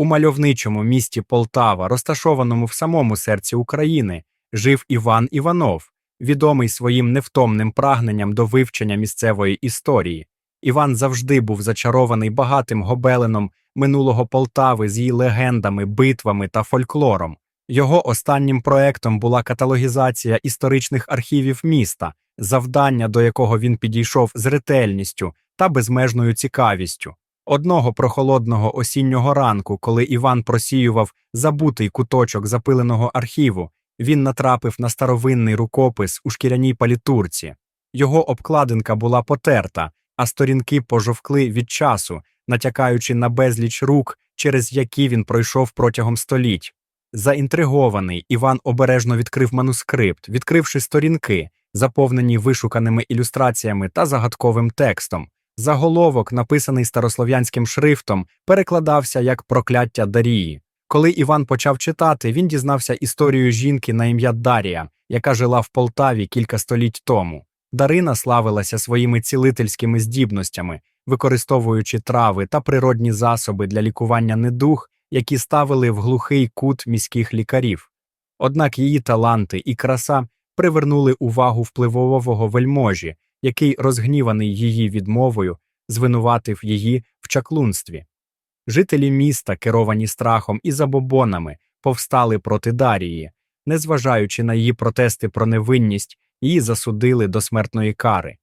У мальовничому місті Полтава, розташованому в самому серці України, жив Іван Іванов, відомий своїм невтомним прагненням до вивчення місцевої історії. Іван завжди був зачарований багатим гобеленом минулого Полтави з її легендами, битвами та фольклором. Його останнім проектом була каталогізація історичних архівів міста, завдання до якого він підійшов з ретельністю та безмежною цікавістю. Одного прохолодного осіннього ранку, коли Іван просіював забутий куточок запиленого архіву, він натрапив на старовинний рукопис у шкіряній палітурці. Його обкладинка була потерта, а сторінки пожовкли від часу, натякаючи на безліч рук, через які він пройшов протягом століть. Заінтригований, Іван обережно відкрив манускрипт, відкривши сторінки, заповнені вишуканими ілюстраціями та загадковим текстом. Заголовок, написаний старослов'янським шрифтом, перекладався як прокляття Дарії. Коли Іван почав читати, він дізнався історію жінки на ім'я Дарія, яка жила в Полтаві кілька століть тому. Дарина славилася своїми цілительськими здібностями, використовуючи трави та природні засоби для лікування недуг, які ставили в глухий кут міських лікарів. Однак її таланти і краса привернули увагу впливового вельможі, який, розгніваний її відмовою, звинуватив її в чаклунстві. Жителі міста, керовані страхом і забобонами, повстали проти Дарії, незважаючи на її протести про невинність, її засудили до смертної кари.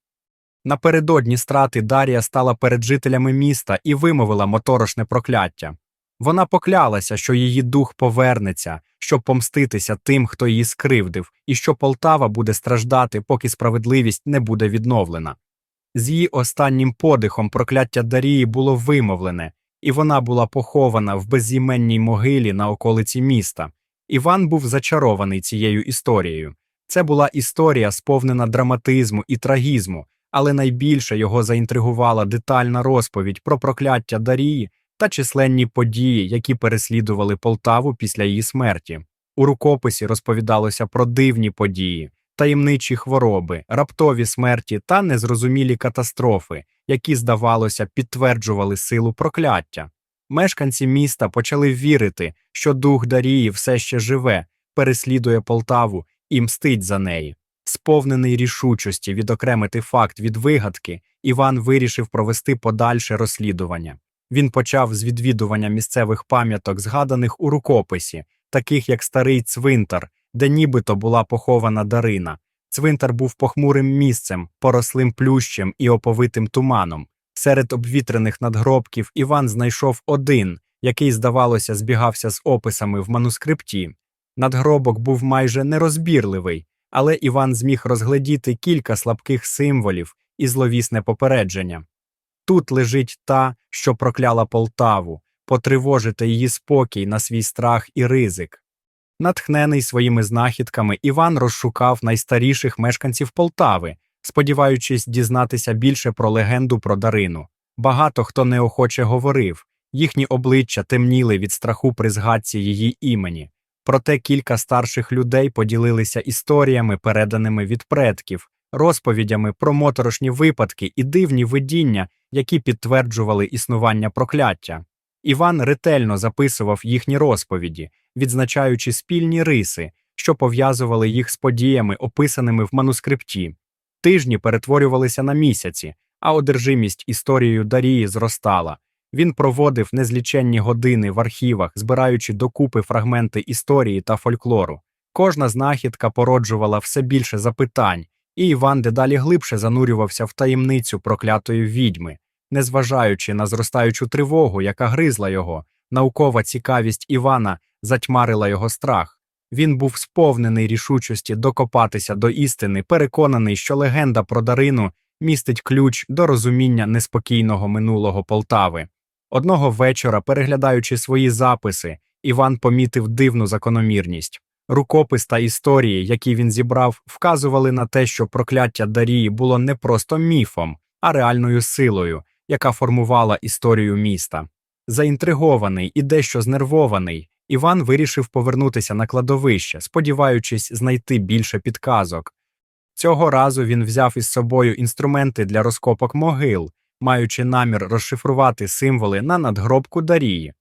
Напередодні страти Дарія стала перед жителями міста і вимовила моторошне прокляття. Вона поклялася, що її дух повернеться, щоб помститися тим, хто її скривдив, і що Полтава буде страждати, поки справедливість не буде відновлена. З її останнім подихом прокляття Дарії було вимовлене, і вона була похована в безіменній могилі на околиці міста. Іван був зачарований цією історією. Це була історія, сповнена драматизму і трагізму, але найбільше його заінтригувала детальна розповідь про прокляття Дарії та численні події, які переслідували Полтаву після її смерті. У рукописі розповідалося про дивні події, таємничі хвороби, раптові смерті та незрозумілі катастрофи, які, здавалося, підтверджували силу прокляття. Мешканці міста почали вірити, що дух Дарії все ще живе, переслідує Полтаву і мстить за неї. Сповнений рішучості відокремити факт від вигадки, Іван вирішив провести подальше розслідування. Він почав з відвідування місцевих пам'яток, згаданих у рукописі, таких як старий цвинтар, де нібито була похована Дарина. Цвинтар був похмурим місцем, порослим плющем і оповитим туманом. Серед обвітрених надгробків Іван знайшов один, який, здавалося, збігався з описами в манускрипті. Надгробок був майже нерозбірливий, але Іван зміг розгледіти кілька слабких символів і зловісне попередження. Тут лежить та, що прокляла Полтаву, потривожити її спокій на свій страх і ризик. Натхнений своїми знахідками, Іван розшукав найстаріших мешканців Полтави, сподіваючись дізнатися більше про легенду про Дарину. Багато хто неохоче говорив, їхні обличчя темніли від страху при згадці її імені. Проте кілька старших людей поділилися історіями, переданими від предків, розповідями про моторошні випадки і дивні видіння, які підтверджували існування прокляття. Іван ретельно записував їхні розповіді, відзначаючи спільні риси, що пов'язували їх з подіями, описаними в манускрипті. Тижні перетворювалися на місяці, а одержимість історією Дарії зростала. Він проводив незліченні години в архівах, збираючи докупи фрагменти історії та фольклору. Кожна знахідка породжувала все більше запитань, і Іван дедалі глибше занурювався в таємницю проклятої відьми, незважаючи на зростаючу тривогу, яка гризла його, наукова цікавість Івана затьмарила його страх. Він був сповнений рішучості докопатися до істини, переконаний, що легенда про Дарину містить ключ до розуміння неспокійного минулого Полтави. Одного вечора, переглядаючи свої записи, Іван помітив дивну закономірність. Рукопис та історії, які він зібрав, вказували на те, що прокляття Дарії було не просто міфом, а реальною силою, яка формувала історію міста. Заінтригований і дещо знервований, Іван вирішив повернутися на кладовище, сподіваючись знайти більше підказок. Цього разу він взяв із собою інструменти для розкопок могил, маючи намір розшифрувати символи на надгробку Дарії.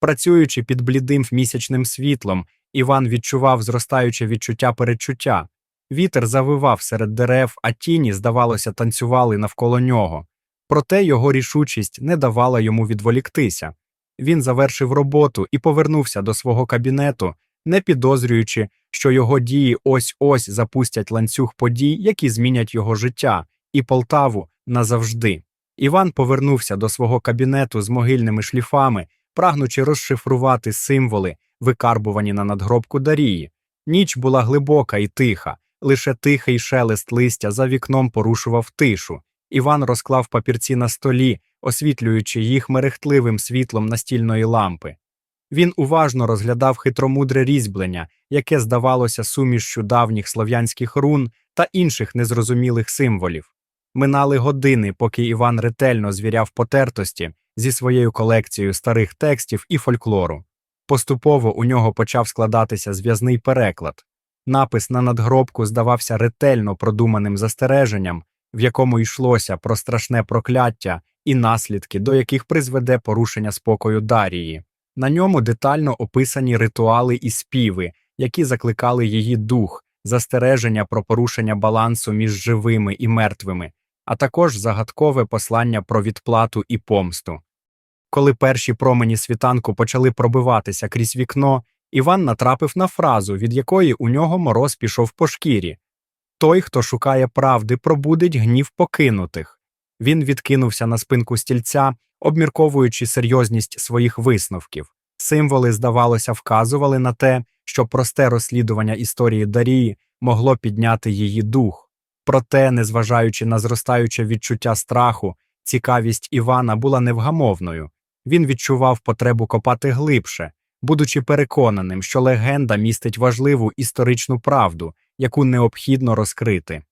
Працюючи під блідим місячним світлом, Іван відчував зростаюче відчуття передчуття. Вітер завивав серед дерев, а тіні, здавалося, танцювали навколо нього. Проте його рішучість не давала йому відволіктися. Він завершив роботу і повернувся до свого кабінету, не підозрюючи, що його дії ось ось запустять ланцюг подій, які змінять його життя, і Полтаву назавжди. Іван повернувся до свого кабінету з могильними шліфами, прагнучи розшифрувати символи, викарбувані на надгробку Дарії. Ніч була глибока і тиха, лише тихий шелест листя за вікном порушував тишу. Іван розклав папірці на столі, освітлюючи їх мерехтливим світлом настільної лампи. Він уважно розглядав хитромудре різьблення, яке здавалося сумішчю давніх слов'янських рун та інших незрозумілих символів. Минали години, поки Іван ретельно звіряв потертості зі своєю колекцією старих текстів і фольклору. Поступово у нього почав складатися зв'язний переклад. Напис на надгробку здавався ретельно продуманим застереженням, в якому йшлося про страшне прокляття і наслідки, до яких призведе порушення спокою Дарії. На ньому детально описані ритуали і співи, які закликали її дух, застереження про порушення балансу між живими і мертвими, а також загадкове послання про відплату і помсту. Коли перші промені світанку почали пробиватися крізь вікно, Іван натрапив на фразу, від якої у нього мороз пішов по шкірі Той, хто шукає правди, пробудить гнів покинутих. Він відкинувся на спинку стільця, обмірковуючи серйозність своїх висновків. Символи, здавалося, вказували на те, що просте розслідування історії Дарії могло підняти її дух. Проте, незважаючи на зростаюче відчуття страху, цікавість Івана була невгамовною. Він відчував потребу копати глибше, будучи переконаним, що легенда містить важливу історичну правду, яку необхідно розкрити.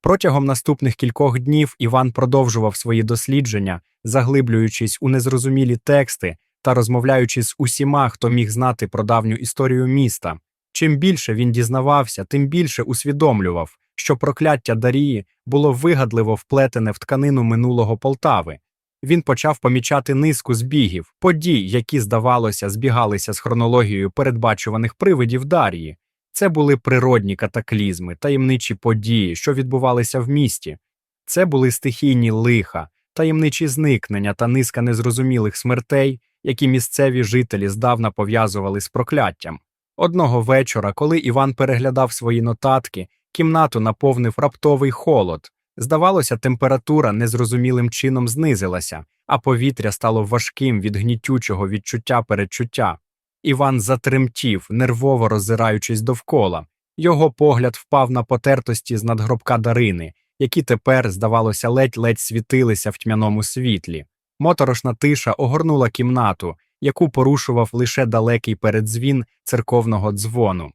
Протягом наступних кількох днів Іван продовжував свої дослідження, заглиблюючись у незрозумілі тексти та розмовляючи з усіма, хто міг знати про давню історію міста. Чим більше він дізнавався, тим більше усвідомлював, що прокляття Дарії було вигадливо вплетене в тканину минулого Полтави. Він почав помічати низку збігів, подій, які, здавалося, збігалися з хронологією передбачуваних привидів Дарії. Це були природні катаклізми, таємничі події, що відбувалися в місті. Це були стихійні лиха, таємничі зникнення та низка незрозумілих смертей, які місцеві жителі здавна пов'язували з прокляттям. Одного вечора, коли Іван переглядав свої нотатки, кімнату наповнив раптовий холод. Здавалося, температура незрозумілим чином знизилася, а повітря стало важким від гнітючого відчуття передчуття. Іван затремтів, нервово роззираючись довкола. Його погляд впав на потертості з надгробка Дарини, які тепер, здавалося, ледь-ледь світилися в тьмяному світлі. Моторошна тиша огорнула кімнату, яку порушував лише далекий передзвін церковного дзвону.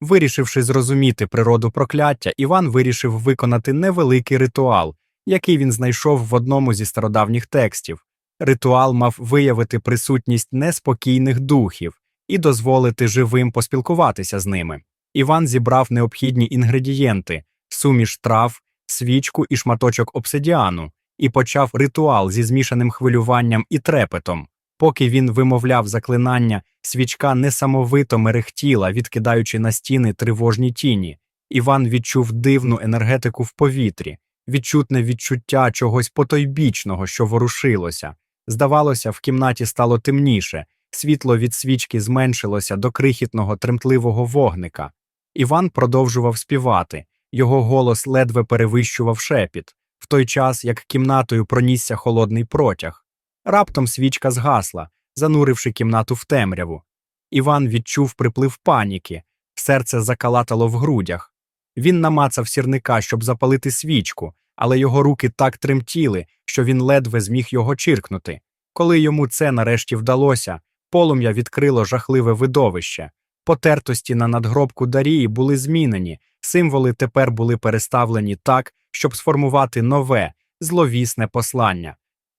Вирішивши зрозуміти природу прокляття, Іван вирішив виконати невеликий ритуал, який він знайшов в одному зі стародавніх текстів. Ритуал мав виявити присутність неспокійних духів і дозволити живим поспілкуватися з ними. Іван зібрав необхідні інгредієнти суміш трав, свічку і шматочок обсидіану, і почав ритуал зі змішаним хвилюванням і трепетом. Поки він вимовляв заклинання, свічка несамовито мерехтіла, відкидаючи на стіни тривожні тіні. Іван відчув дивну енергетику в повітрі, відчутне відчуття чогось потойбічного, що ворушилося. Здавалося, в кімнаті стало темніше, світло від свічки зменшилося до крихітного тремтливого вогника. Іван продовжував співати, його голос ледве перевищував шепіт, в той час як кімнатою пронісся холодний протяг. Раптом свічка згасла, зануривши кімнату в темряву. Іван відчув приплив паніки, серце закалатало в грудях. Він намацав сірника, щоб запалити свічку, але його руки так тремтіли, що він ледве зміг його чиркнути. Коли йому це нарешті вдалося, полум'я відкрило жахливе видовище. Потертості на надгробку Дарії були змінені, символи тепер були переставлені так, щоб сформувати нове, зловісне послання.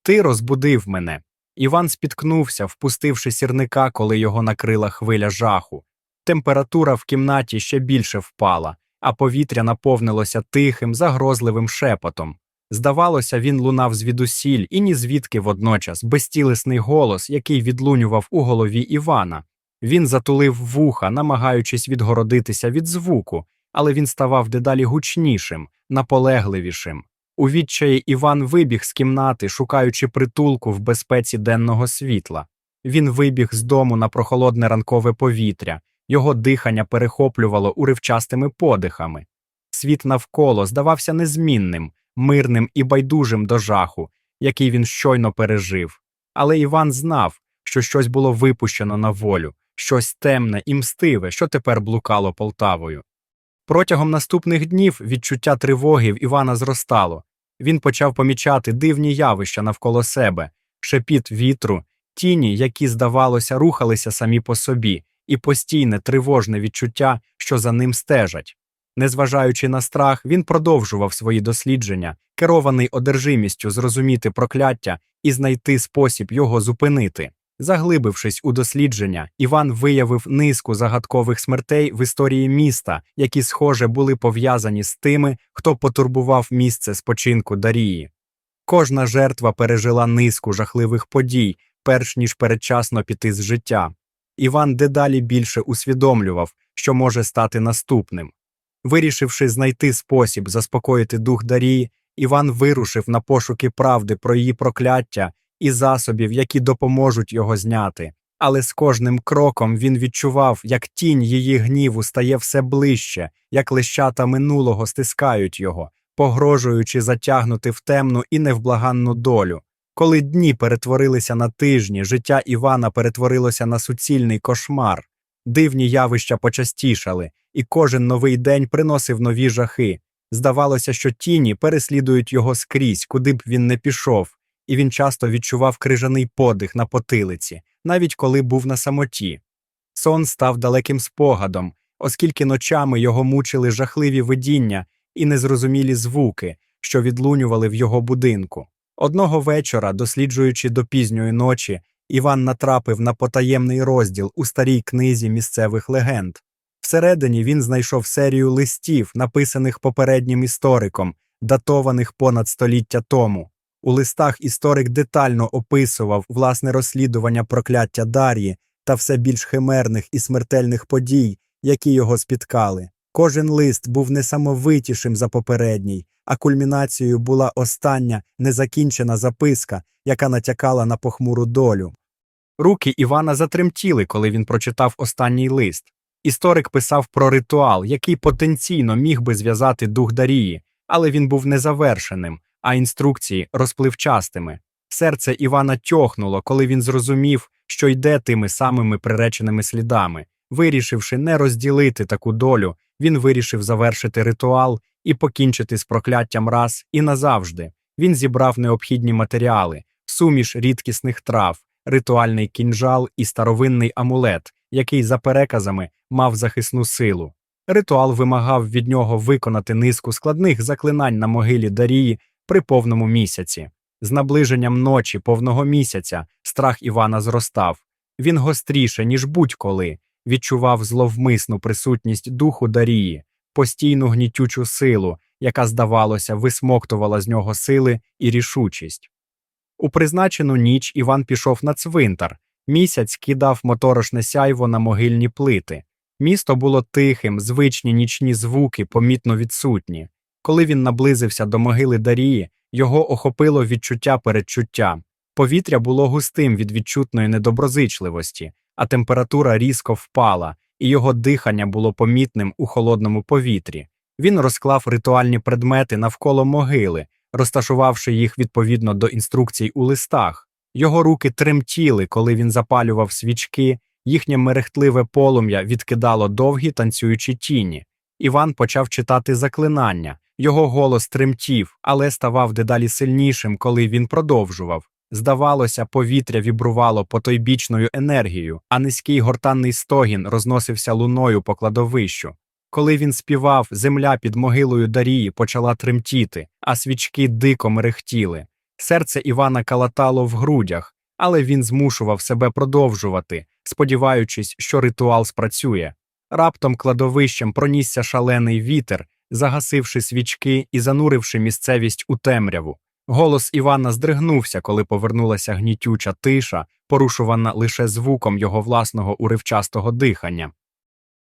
Ти розбудив мене. Іван спіткнувся, впустивши сірника, коли його накрила хвиля жаху. Температура в кімнаті ще більше впала, а повітря наповнилося тихим, загрозливим шепотом. Здавалося, він лунав звідусіль і ні звідки водночас безтілесний голос, який відлунював у голові Івана. Він затулив вуха, намагаючись відгородитися від звуку, але він ставав дедалі гучнішим, наполегливішим. У відчаї Іван вибіг з кімнати, шукаючи притулку в безпеці денного світла. Він вибіг з дому на прохолодне ранкове повітря, його дихання перехоплювало уривчастими подихами. Світ навколо здавався незмінним, мирним і байдужим до жаху, який він щойно пережив. Але Іван знав, що щось було випущено на волю, щось темне і мстиве, що тепер блукало Полтавою. Протягом наступних днів відчуття тривоги в Івана зростало. Він почав помічати дивні явища навколо себе, шепіт вітру, тіні, які, здавалося, рухалися самі по собі, і постійне тривожне відчуття, що за ним стежать. Незважаючи на страх, він продовжував свої дослідження, керований одержимістю зрозуміти прокляття і знайти спосіб його зупинити. Заглибившись у дослідження, Іван виявив низку загадкових смертей в історії міста, які, схоже, були пов'язані з тими, хто потурбував місце спочинку Дарії. Кожна жертва пережила низку жахливих подій, перш ніж передчасно піти з життя. Іван дедалі більше усвідомлював, що може стати наступним. Вирішивши знайти спосіб заспокоїти дух Дарії, Іван вирушив на пошуки правди про її прокляття і засобів, які допоможуть його зняти. Але з кожним кроком він відчував, як тінь її гніву стає все ближче, як лищата минулого стискають його, погрожуючи затягнути в темну і невблаганну долю. Коли дні перетворилися на тижні, життя Івана перетворилося на суцільний кошмар. Дивні явища почастішали, і кожен новий день приносив нові жахи. Здавалося, що тіні переслідують його скрізь, куди б він не пішов, і він часто відчував крижаний подих на потилиці, навіть коли був на самоті. Сон став далеким спогадом, оскільки ночами його мучили жахливі видіння і незрозумілі звуки, що відлунювали в його будинку. Одного вечора, досліджуючи до пізньої ночі, Іван натрапив на потаємний розділ у старій книзі місцевих легенд. Всередині він знайшов серію листів, написаних попереднім істориком, датованих понад століття тому. У листах історик детально описував власне розслідування прокляття Дар'ї та все більш химерних і смертельних подій, які його спіткали. Кожен лист був несамовитішим за попередній, а кульмінацією була остання незакінчена записка, яка натякала на похмуру долю. Руки Івана затремтіли, коли він прочитав останній лист. Історик писав про ритуал, який потенційно міг би зв'язати дух Дарії, але він був незавершеним, а інструкції розпливчастими. Серце Івана тьохнуло, коли він зрозумів, що йде тими самими приреченими слідами. Вирішивши не розділити таку долю, він вирішив завершити ритуал і покінчити з прокляттям раз і назавжди. Він зібрав необхідні матеріали, суміш рідкісних трав, ритуальний кінжал і старовинний амулет, який, за переказами, мав захисну силу. Ритуал вимагав від нього виконати низку складних заклинань на могилі Дарії при повному місяці. З наближенням ночі повного місяця страх Івана зростав. Він гостріше, ніж будь-коли, відчував зловмисну присутність духу Дарії, постійну гнітючу силу, яка, здавалося, висмоктувала з нього сили і рішучість. У призначену ніч Іван пішов на цвинтар. Місяць кидав моторошне сяйво на могильні плити. Місто було тихим, звичні нічні звуки, помітно відсутні. Коли він наблизився до могили Дарії, його охопило відчуття передчуття. Повітря було густим від відчутної недоброзичливості, а температура різко впала, і його дихання було помітним у холодному повітрі. Він розклав ритуальні предмети навколо могили, розташувавши їх відповідно до інструкцій у листах. Його руки тремтіли, коли він запалював свічки, їхнє мерехтливе полум'я відкидало довгі танцюючі тіні. Іван почав читати заклинання, його голос тремтів, але ставав дедалі сильнішим, коли він продовжував. Здавалося, повітря вібрувало потойбічною енергією, а низький гортанний стогін розносився луною по кладовищу. Коли він співав, земля під могилою Дарії почала тремтіти, а свічки дико мерехтіли. Серце Івана калатало в грудях, але він змушував себе продовжувати, сподіваючись, що ритуал спрацює. Раптом кладовищем пронісся шалений вітер, загасивши свічки і зануривши місцевість у темряву. Голос Івана здригнувся, коли повернулася гнітюча тиша, порушувана лише звуком його власного уривчастого дихання.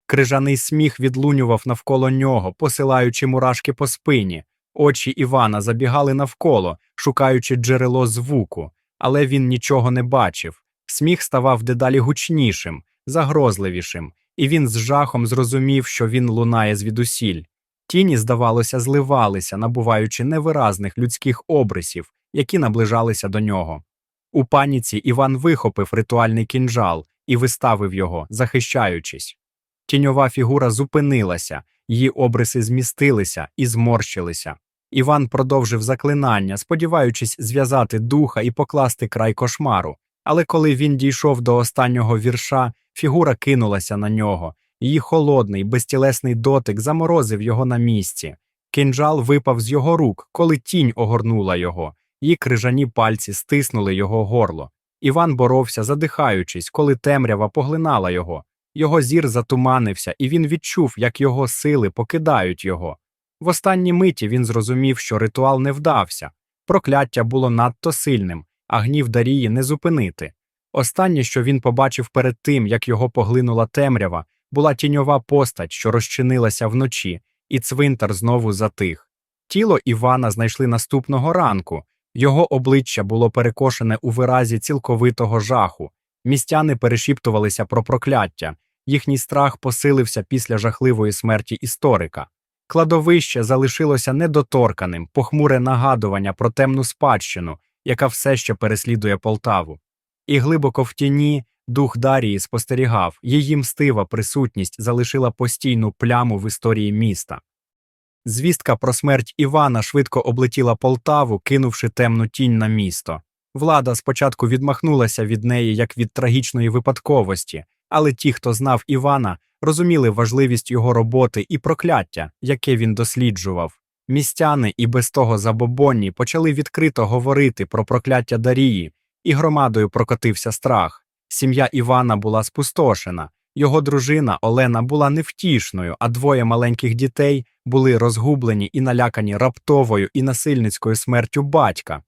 Крижаний сміх відлунював навколо нього, посилаючи мурашки по спині. Очі Івана забігали навколо, шукаючи джерело звуку, але він нічого не бачив. Сміх ставав дедалі гучнішим, загрозливішим, і він з жахом зрозумів, що він лунає звідусіль. Тіні, здавалося, зливалися, набуваючи невиразних людських обрисів, які наближалися до нього. У паніці Іван вихопив ритуальний кінжал і виставив його, захищаючись. Тіньова фігура зупинилася, її обриси змістилися і зморщилися. Іван продовжив заклинання, сподіваючись зв'язати духа і покласти край кошмару. Але коли він дійшов до останнього вірша, фігура кинулася на нього. Її холодний, безтілесний дотик заморозив його на місці. Кинджал випав з його рук, коли тінь огорнула його. Її крижані пальці стиснули його горло. Іван боровся, задихаючись, коли темрява поглинала його. Його зір затуманився, і він відчув, як його сили покидають його. В останні миті він зрозумів, що ритуал не вдався. Прокляття було надто сильним, а гнів Дарії не зупинити. Останнє, що він побачив перед тим, як його поглинула темрява, була тіньова постать, що розчинилася вночі, і цвинтар знову затих. Тіло Івана знайшли наступного ранку. Його обличчя було перекошене у виразі цілковитого жаху. Містяни перешіптувалися про прокляття, їхній страх посилився після жахливої смерті історика. Кладовище залишилося недоторканим, похмуре нагадування про темну спадщину, яка все ще переслідує Полтаву. І глибоко в тіні дух Дарії спостерігав, її мстива присутність залишила постійну пляму в історії міста. Звістка про смерть Івана швидко облетіла Полтаву, кинувши темну тінь на місто. Влада спочатку відмахнулася від неї як від трагічної випадковості, але ті, хто знав Івана, розуміли важливість його роботи і прокляття, яке він досліджував. Містяни і без того забобонні почали відкрито говорити про прокляття Дарії, і громадою прокотився страх. Сім'я Івана була спустошена, його дружина Олена була невтішною, а двоє маленьких дітей були розгублені і налякані раптовою і насильницькою смертю батька.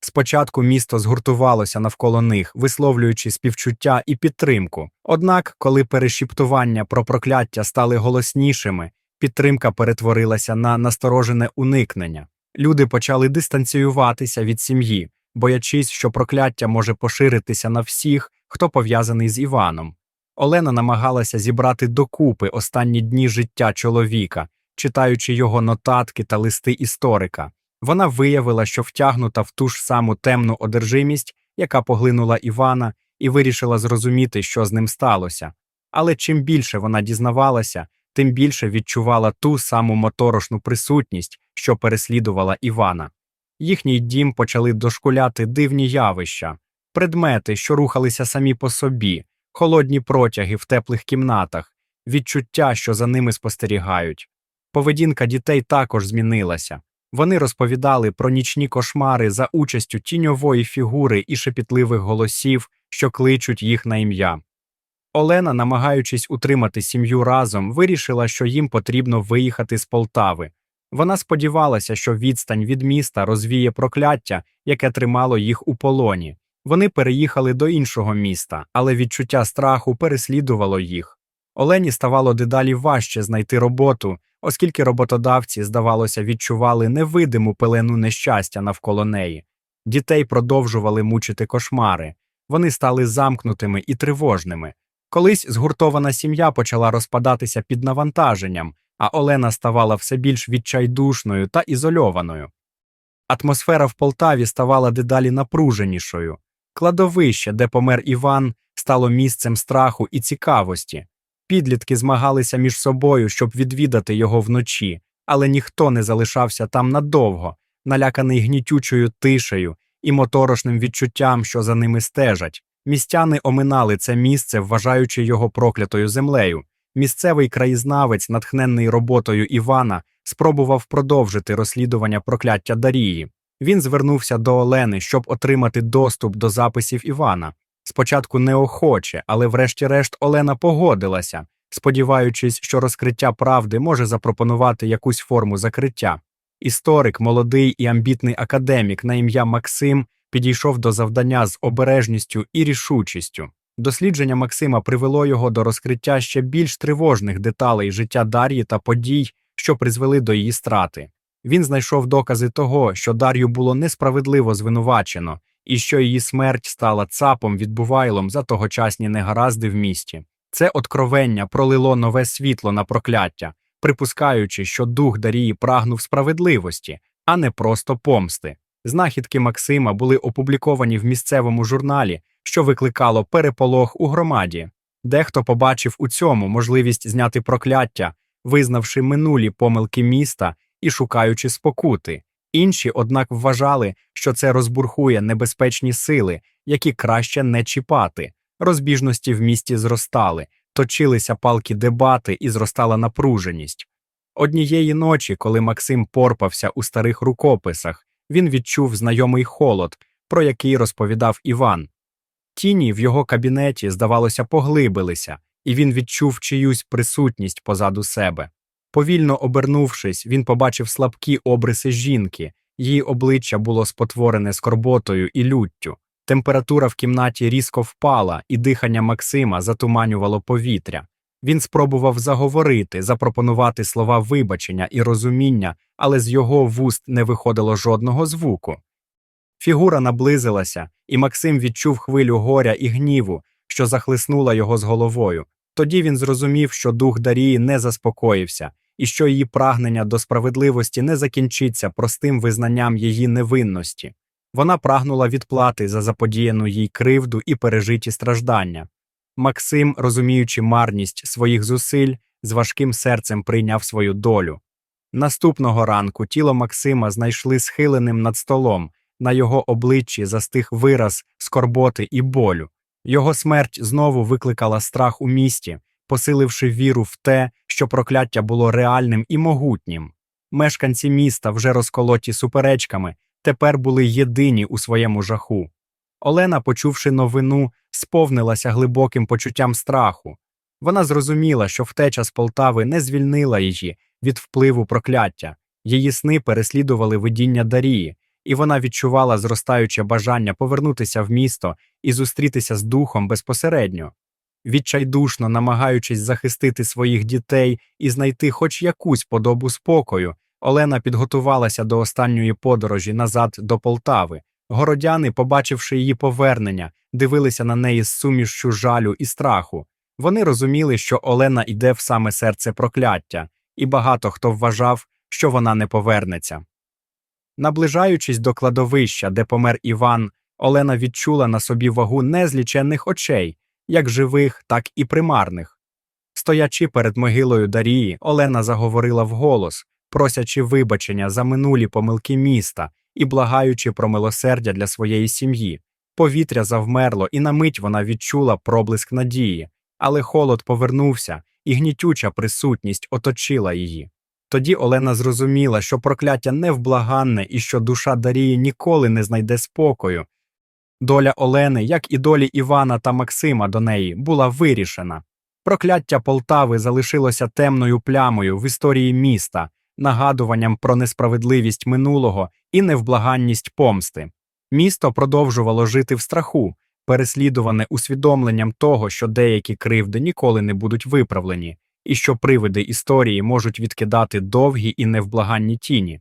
Спочатку місто згуртувалося навколо них, висловлюючи співчуття і підтримку. Однак, коли перешіптування про прокляття стали голоснішими, підтримка перетворилася на насторожене уникнення. Люди почали дистанціюватися від сім'ї, боячись, що прокляття може поширитися на всіх, хто пов'язаний з Іваном. Олена намагалася зібрати докупи останні дні життя чоловіка, читаючи його нотатки та листи історика. Вона виявила, що втягнута в ту ж саму темну одержимість, яка поглинула Івана, і вирішила зрозуміти, що з ним сталося. Але чим більше вона дізнавалася, тим більше відчувала ту саму моторошну присутність, що переслідувала Івана. Їхній дім почали дошкуляти дивні явища, предмети, що рухалися самі по собі, холодні протяги в теплих кімнатах, відчуття, що за ними спостерігають. Поведінка дітей також змінилася. Вони розповідали про нічні кошмари за участю тіньової фігури і шепітливих голосів, що кличуть їх на ім'я. Олена, намагаючись утримати сім'ю разом, вирішила, що їм потрібно виїхати з Полтави. Вона сподівалася, що відстань від міста розвіє прокляття, яке тримало їх у полоні. Вони переїхали до іншого міста, але відчуття страху переслідувало їх. Олені ставало дедалі важче знайти роботу, оскільки роботодавці, здавалося, відчували невидиму пелену нещастя навколо неї. Дітей продовжували мучити кошмари, вони стали замкнутими і тривожними. Колись згуртована сім'я почала розпадатися під навантаженням, а Олена ставала все більш відчайдушною та ізольованою. Атмосфера в Полтаві ставала дедалі напруженішою. Кладовище, де помер Іван, стало місцем страху і цікавості. Підлітки змагалися між собою, щоб відвідати його вночі, але ніхто не залишався там надовго, наляканий гнітючою тишею і моторошним відчуттям, що за ними стежать. Містяни оминали це місце, вважаючи його проклятою землею. Місцевий краєзнавець, натхненний роботою Івана, спробував продовжити розслідування прокляття Дарії. Він звернувся до Олени, щоб отримати доступ до записів Івана. Спочатку неохоче, але врешті-решт Олена погодилася, сподіваючись, що розкриття правди може запропонувати якусь форму закриття. Історик, молодий і амбітний академік на ім'я Максим підійшов до завдання з обережністю і рішучістю. Дослідження Максима привело його до розкриття ще більш тривожних деталей життя Дар'ї та подій, що призвели до її страти. Він знайшов докази того, що Дар'ю було несправедливо звинувачено, і що її смерть стала цапом відбувайлом за тогочасні негаразди в місті. Це откровення пролило нове світло на прокляття, припускаючи, що дух Дарії прагнув справедливості, а не просто помсти. Знахідки Максима були опубліковані в місцевому журналі, що викликало переполох у громаді. Дехто побачив у цьому можливість зняти прокляття, визнавши минулі помилки міста і шукаючи спокути. Інші, однак, вважали, що це розбурхує небезпечні сили, які краще не чіпати. Розбіжності в місті зростали, точилися палки дебати і зростала напруженість. Однієї ночі, коли Максим порпався у старих рукописах, він відчув знайомий холод, про який розповідав Іван. Тіні в його кабінеті, здавалося, поглибилися, і він відчув чиюсь присутність позаду себе. Повільно обернувшись, він побачив слабкі обриси жінки, її обличчя було спотворене скорботою і люттю. Температура в кімнаті різко впала, і дихання Максима затуманювало повітря. Він спробував заговорити, запропонувати слова вибачення і розуміння, але з його вуст не виходило жодного звуку. Фігура наблизилася, і Максим відчув хвилю горя і гніву, що захлиснула його з головою. Тоді він зрозумів, що дух Дарії не заспокоївся, і що її прагнення до справедливості не закінчиться простим визнанням її невинності. Вона прагнула відплати за заподіяну їй кривду і пережиті страждання. Максим, розуміючи марність своїх зусиль, з важким серцем прийняв свою долю. Наступного ранку тіло Максима знайшли схиленим над столом, на його обличчі застиг вираз скорботи і болю. Його смерть знову викликала страх у місті, посиливши віру в те, що прокляття було реальним і могутнім. Мешканці міста, вже розколоті суперечками, тепер були єдині у своєму жаху. Олена, почувши новину, сповнилася глибоким почуттям страху. Вона зрозуміла, що втеча з Полтави не звільнила її від впливу прокляття, її сни переслідували видіння Дарії, і вона відчувала зростаюче бажання повернутися в місто і зустрітися з духом безпосередньо. Відчайдушно намагаючись захистити своїх дітей і знайти хоч якусь подобу спокою, Олена підготувалася до останньої подорожі назад до Полтави. Городяни, побачивши її повернення, дивилися на неї з сумішчю жалю і страху. Вони розуміли, що Олена йде в саме серце прокляття, і багато хто вважав, що вона не повернеться. Наближаючись до кладовища, де помер Іван, Олена відчула на собі вагу незліченних очей, як живих, так і примарних. Стоячи перед могилою Дарії, Олена заговорила вголос, просячи вибачення за минулі помилки міста і благаючи про милосердя для своєї сім'ї. Повітря завмерло, і на мить вона відчула проблиск надії, але холод повернувся, і гнітюча присутність оточила її. Тоді Олена зрозуміла, що прокляття невблаганне і що душа Дарії ніколи не знайде спокою. Доля Олени, як і долі Івана та Максима до неї, була вирішена. Прокляття Полтави залишилося темною плямою в історії міста, нагадуванням про несправедливість минулого і невблаганність помсти. Місто продовжувало жити в страху, переслідуване усвідомленням того, що деякі кривди ніколи не будуть виправлені, і що привиди історії можуть відкидати довгі і невблаганні тіні.